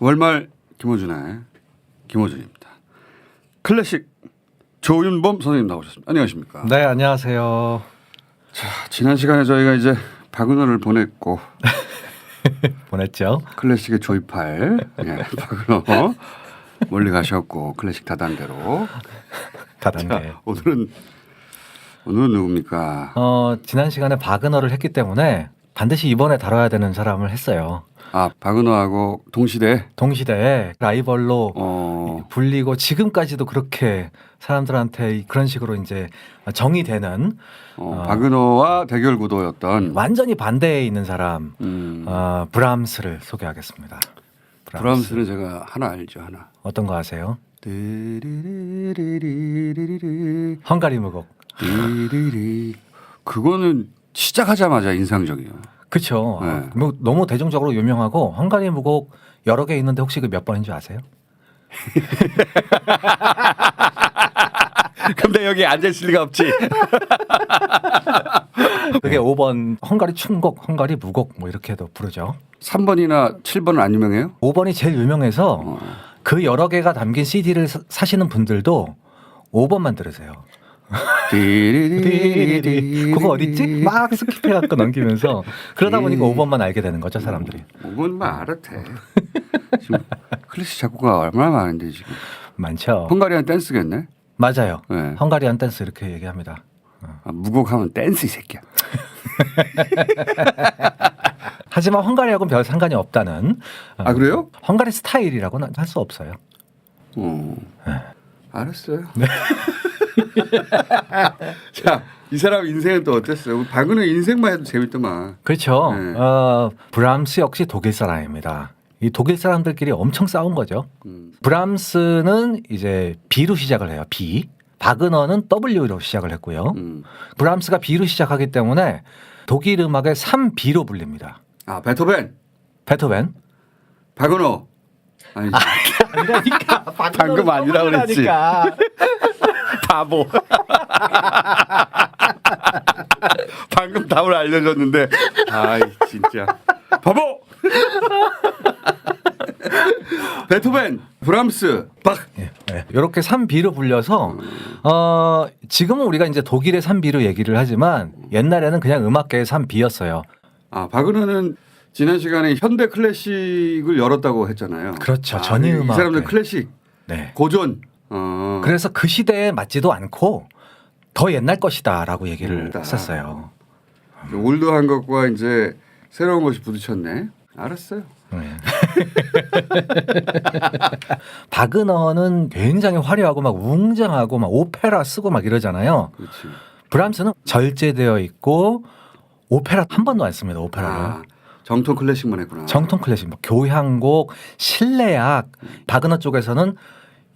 월말 김호준의 김호준입니다. 클래식 조윤범 선생님 나오셨습니다. 안녕하십니까? 네, 안녕하세요. 지난 시간에 저희가 이제 박은호를 보냈고 보냈죠? 클래식에 조입할 예, 박은호 멀리 가셨고 클래식 다단계로 다단계. 오늘은 오늘은 누굽니까? 어, 지난 시간에 바그너를 했기 때문에 반드시 이번에 다뤄야 되는 사람을 했어요. 아 박은호하고 동시대 동시대에 라이벌로 어, 불리고 지금까지도 그렇게 사람들한테 그런 식으로 이제 정의되는 어, 아. 박은호와 대결 구도였던 완전히 반대에 있는 사람 음, 어, 브람스를 소개하겠습니다. 브람스 는 제가 하나 알죠 하나. 어떤 거 아세요? 헝가리 무곡. 그거는 시작하자마자 인상적이에요. 그렇죠. 네. 뭐 너무 대중적으로 유명하고 헝가리 무곡 여러 개 있는데 혹시 그 몇 번인 줄 아세요? 근데 여기 앉아 있을 리가 없지. 그게 5번 헝가리 춤곡, 헝가리 무곡 뭐 이렇게도 부르죠. 3번이나 7번은 안 유명해요? 5번이 제일 유명해서 어. 그 여러 개가 담긴 CD를 사시는 분들도 5번만 들으세요. 그거 어딨지? 막 스킵해 갖고 넘기면서 그러다 보니까 5번만 알게 되는 거죠, 사람들이. 5번만 알아도 돼. 지금 클래식 작곡가 얼마나 많은데 지금. 많죠. 헝가리안 댄스겠네. 맞아요. 네. 헝가리안 댄스 이렇게 얘기합니다. 아, 무곡하면 댄스 이 새끼야. 하지만 헝가리하고는 별 상관이 없다는 어, 아 그래요? 헝가리 스타일이라고는 할 수 없어요. 어. 알았어요. 네. 자, 이 사람 인생은 또 어땠어요? 박은호 인생만 해도 재밌더만. 그렇죠. 네. 어, 브람스 역시 독일 사람입니다. 이 독일 사람들끼리 엄청 싸운 거죠. 음. 브람스는 이제 B로 시작을 해요. B. 바그너는 W로 시작을 했고요. 음. 브람스가 B로 시작하기 때문에 독일 음악의 3B로 불립니다. 아 베토벤, 베토벤. 박은호. 아니지. 아니라니까. 방금 아니라 그랬지. 바보. 방금 답을 알려줬는데, 아이 진짜 바보. 베토벤, 브람스, 박. 예, 예. 이렇게 3B로 불려서 어, 지금은 우리가 이제 독일의 3B로 얘기를 하지만 옛날에는 그냥 음악계의 3B였어요. 아 박은호는 지난 시간에 현대 클래식을 열었다고 했잖아요. 그렇죠. 아, 전위 이 음악. 사람들 클래식 네. 고전. 어. 그래서 그 시대에 맞지도 않고 더 옛날 것이다라고 얘기를 맞다. 했었어요. 올드한 것과 이제 새로운 것이 부딪혔네. 알았어요. 네. 바그너는 굉장히 화려하고 막 웅장하고 막 오페라 쓰고 막 이러잖아요. 그렇지. 브람스는 절제되어 있고 오페라 한 번도 안 씁니다. 오페라를. 아, 정통 클래식만 했구나. 정통 클래식, 뭐 교향곡, 실내악, 바그너 쪽에서는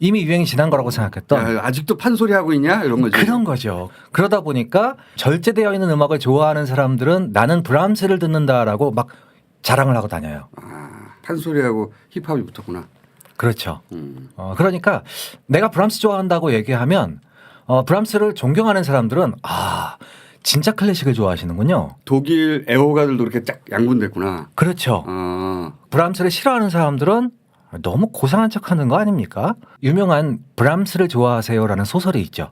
이미 유행이 지난 거라고 생각했던 야, 아직도 판소리 하고 있냐 이런 거지. 그런 거죠. 그러다 보니까 절제되어 있는 음악을 좋아하는 사람들은 나는 브람스를 듣는다라고 막 자랑을 하고 다녀요. 아, 판소리하고 힙합이 붙었구나. 그렇죠. 음. 어, 그러니까 내가 브람스 좋아한다고 얘기하면 어, 브람스를 존경하는 사람들은 아 진짜 클래식을 좋아하시는군요. 독일 애호가들도 그렇게 쫙 양분됐구나. 그렇죠. 어, 브람스를 싫어하는 사람들은 너무 고상한 척하는 거 아닙니까? 유명한 브람스를 좋아하세요라는 소설이 있죠.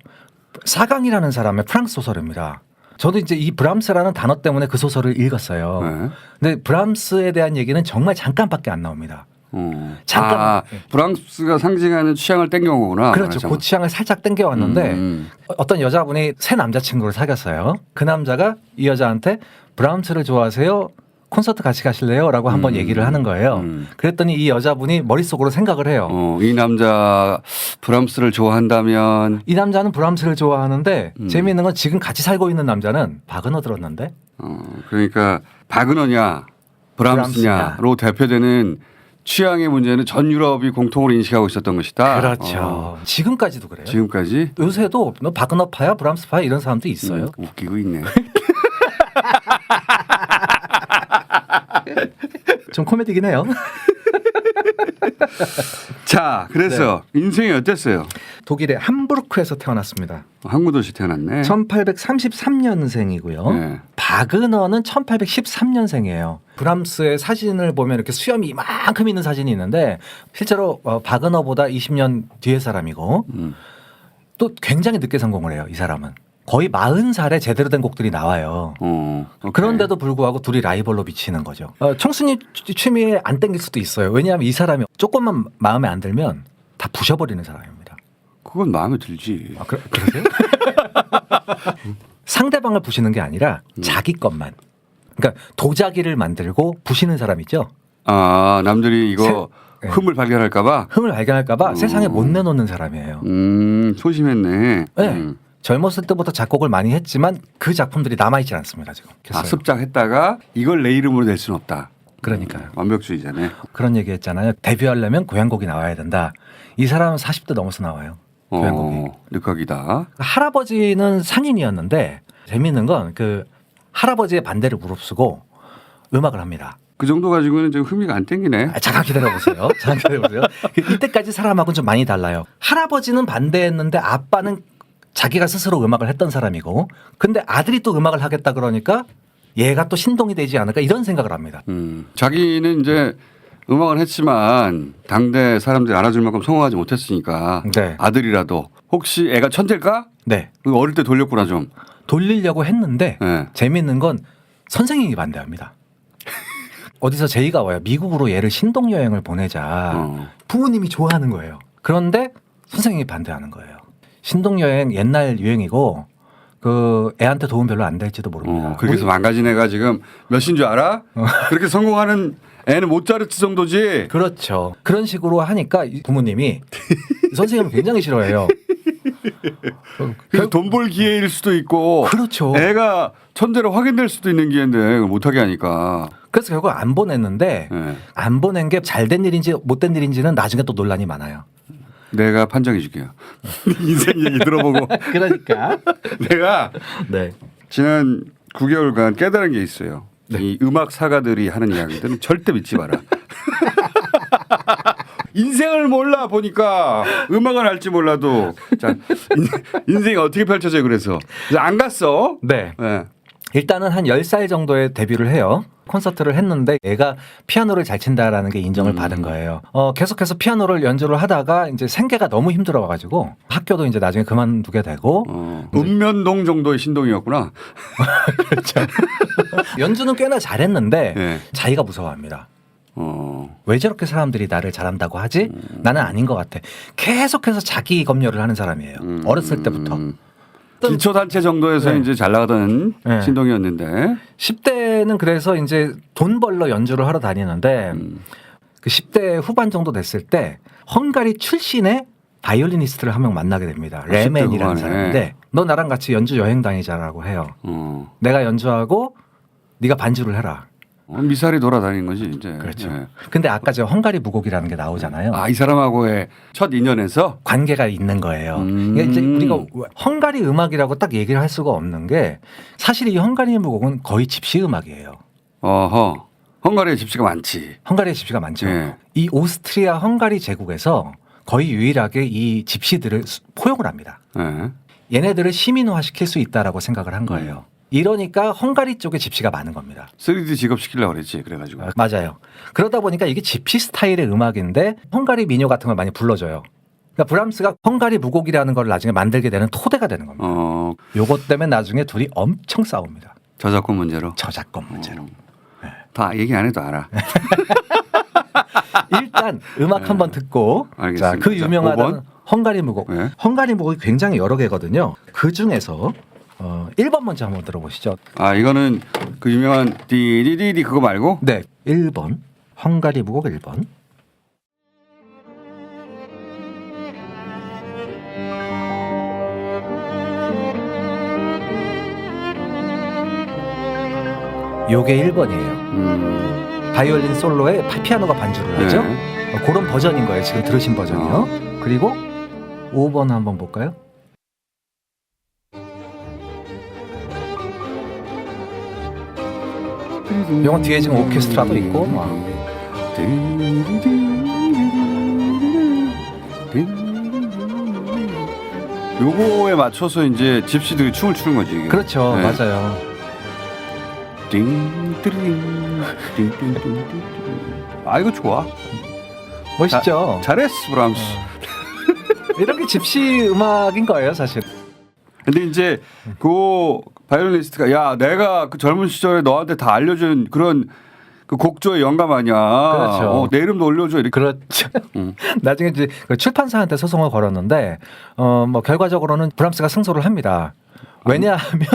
사강이라는 사람의 프랑스 소설입니다. 저도 이제 이 브람스라는 단어 때문에 그 소설을 읽었어요. 네. 근데 브람스에 대한 얘기는 정말 잠깐밖에 안 나옵니다. 어. 잠깐. 아, 브랑스가 상징하는 취향을 땡겨온 거구나. 그렇죠. 그 취향을 살짝 땡겨왔는데 음, 어떤 여자분이 새 남자친구를 사귀었어요. 그 남자가 이 여자한테 브람스를 좋아하세요? 콘서트 같이 가실래요? 라고 한번 음. 얘기를 하는 거예요. 음. 그랬더니 이 여자분이 머릿속으로 생각을 해요. 어, 이 남자 브람스를 좋아한다면 이 남자는 브람스를 좋아하는데 음. 재미있는 건 지금 같이 살고 있는 남자는 바그너 들었는데 어, 그러니까 바그너냐 브람스냐로 대표되는 취향의 문제는 전 유럽이 공통으로 인식하고 있었던 것이다. 그렇죠. 어, 지금까지도 그래요. 지금까지 요새도 뭐 바그너파야 브람스파야 이런 사람도 있어요. 음, 웃기고 있네. 좀 코미디긴 해요. 자, 그래서 네. 인생이 어땠어요? 독일의 함부르크에서 태어났습니다. 항구도시 태어났네. 1833년생이고요. 네. 바그너는 1813년생이에요. 브람스의 사진을 보면 이렇게 수염이 이만큼 있는 사진이 있는데 실제로 어, 바그너보다 20년 뒤의 사람이고 음. 또 굉장히 늦게 성공을 해요. 이 사람은 거의 40살에 제대로 된 곡들이 나와요. 어. 그런데도 불구하고 둘이 라이벌로 미치는 거죠. 어, 청순이 취- 취미에 안 땡길 수도 있어요. 왜냐하면 이 사람이 조금만 마음에 안 들면 다 부셔버리는 사람입니다. 그건 마음에 들지. 아, 그, 그러세요? 상대방을 부시는 게 아니라 음. 자기 것만. 그러니까 도자기를 만들고 부시는 사람 있죠. 아 남들이 이거 세- 네. 흠을 발견할까봐. 흠을 발견할까봐 음. 세상에 못 내놓는 사람이에요. 음 소심했네. 네. 음. 젊었을 때부터 작곡을 많이 했지만 그 작품들이 남아있지 않습니다. 지금. 아. 습작했다가 이걸 내 이름으로 낼 수는 없다. 그러니까요. 완벽주의자네. 그런 얘기 했잖아요. 데뷔하려면 고향곡이 나와야 된다. 이 사람은 40대 넘어서 나와요. 고향곡이. 어, 늑각이다. 할아버지는 상인이었는데 재미있는 건 그 할아버지의 반대를 무릅쓰고 음악을 합니다. 그 정도 가지고는 좀 흥미가 안 땡기네. 아, 잠깐 기다려보세요. 잠깐 기다려보세요. 그 이때까지 사람하고는 좀 많이 달라요. 할아버지는 반대했는데 아빠는 자기가 스스로 음악을 했던 사람이고 근데 아들이 또 음악을 하겠다 그러니까 얘가 또 신동이 되지 않을까 이런 생각을 합니다. 음, 자기는 이제 음악을 했지만 당대 사람들이 알아줄 만큼 성공하지 못했으니까 네. 아들이라도 혹시 애가 천재일까? 네. 그 어릴 때 돌렸구나 좀. 돌리려고 했는데 예. 재미있는 건 선생님이 반대합니다. 어디서 제의가 와요. 미국으로 얘를 신동 여행을 보내자. 어. 부모님이 좋아하는 거예요. 그런데 선생님이 반대하는 거예요. 신동 여행 옛날 유행이고 그 애한테 도움 별로 안 될지도 모릅니다. 어, 해서 망가진 애가 지금 몇인 줄 알아? 그렇게 성공하는 애는 모차르트 정도지. 그렇죠. 그런 식으로 하니까 이 부모님이 선생님을 굉장히 싫어해요. 그래서 돈벌 기회일 수도 있고. 그렇죠. 애가 천재로 확인될 수도 있는 기회인데 못하게 하니까. 그래서 결국 안 보냈는데 예. 안 보낸 게 잘된 일인지 못된 일인지는 나중에 또 논란이 많아요. 내가 판정해 줄게요. 인생 얘기 들어보고. 그러니까. 내가 네. 지난 9개월간 깨달은 게 있어요. 네. 이 음악 사가들이 하는 이야기들은 절대 믿지 마라. 인생을 몰라 보니까 음악은 할지 몰라도 자 인- 인생이 어떻게 펼쳐져요 그래서 안 갔어. 네. 예. 일단은 한 10살 정도에 데뷔를 해요. 콘서트를 했는데 얘가 피아노를 잘 친다라는 게 인정을 음. 받은 거예요. 어, 계속해서 피아노를 연주를 하다가 이제 생계가 너무 힘들어 가지고 학교도 이제 나중에 그만두게 되고 어, 읍면동 정도의 신동이었구나. 연주는 꽤나 잘했는데 예. 자기가 무서워합니다. 어. 왜 저렇게 사람들이 나를 잘한다고 하지? 나는 아닌 것 같아. 계속해서 자기 검열을 하는 사람이에요. 음. 어렸을 때부터. 기초 단체 정도에서 네. 이제 잘 나가던 네. 신동이었는데 10대는 그래서 이제 돈 벌러 연주를 하러 다니는데 음. 그 10대 후반 정도 됐을 때 헝가리 출신의 바이올리니스트를 한 명 만나게 됩니다. 10대 레멘이라는. 사람인데 너 나랑 같이 연주 여행 다니자라고 해요. 어. 내가 연주하고 네가 반주를 해라. 어, 미사리 돌아다니는 거지 이제. 그렇죠. 예. 근데 아까 저 헝가리 무곡이라는 게 나오잖아요. 아 이 사람하고의 첫 인연에서 관계가 있는 거예요. 음. 이게 이제 우리가 헝가리 음악이라고 딱 얘기를 할 수가 없는 게 사실 이 헝가리 무곡은 거의 집시 음악이에요. 어허 헝가리에 집시가 많지. 헝가리에 집시가 많죠. 예. 이 오스트리아 헝가리 제국에서 거의 유일하게 이 집시들을 수- 포용을 합니다. 예. 얘네들을 시민화 시킬 수 있다라고 생각을 한 거예요. 이러니까 헝가리 쪽에 집시가 많은 겁니다. 3D 직업 시키려고 그랬지 그래가지고. 아, 맞아요. 그러다 보니까 이게 집시 스타일의 음악인데 헝가리 민요 같은 걸 많이 불러줘요. 그러니까 브람스가 헝가리 무곡이라는 걸 나중에 만들게 되는 토대가 되는 겁니다. 어 요것 때문에 나중에 둘이 엄청 싸웁니다. 저작권 문제로. 저작권 문제로. 어. 다 얘기 안 해도 알아. 일단 음악 한번 듣고 네. 알겠습니다. 자, 그 오번. 헝가리 무곡. 네. 헝가리 무곡이 굉장히 여러 개거든요. 그 중에서 어, 1번 먼저 한번 들어보시죠. 아 이거는 그 유명한 디디디디 그거 말고 네. 1번. 헝가리 무곡 1번. 요게 1번이에요. 음, 바이올린 솔로에 파- 피아노가 반주를 하죠. 네. 어, 그런 버전인 거예요. 지금 들으신 버전이요. 어. 그리고 5번 한번 볼까요? 이건 뒤에 지금 오케스트라도 있고 막. 요거에 맞춰서 이제 집시들이 춤을 추는 거지. 이게. 그렇죠. 네. 맞아요. 띵띵띵띵. 아 이거 좋아. 멋있죠. 잘했어 브람스. 이런 게 집시 음악인 거예요, 사실. 근데 이제 그 바이올리니스트가 야 내가 그 젊은 시절에 너한테 다 알려준 그런 그 곡조의 영감 아니야. 그렇죠. 어, 내 이름도 올려줘 이렇게. 그렇죠. 음. 나중에 이제 그 출판사한테 소송을 걸었는데 어 뭐 결과적으로는 브람스가 승소를 합니다. 왜냐하면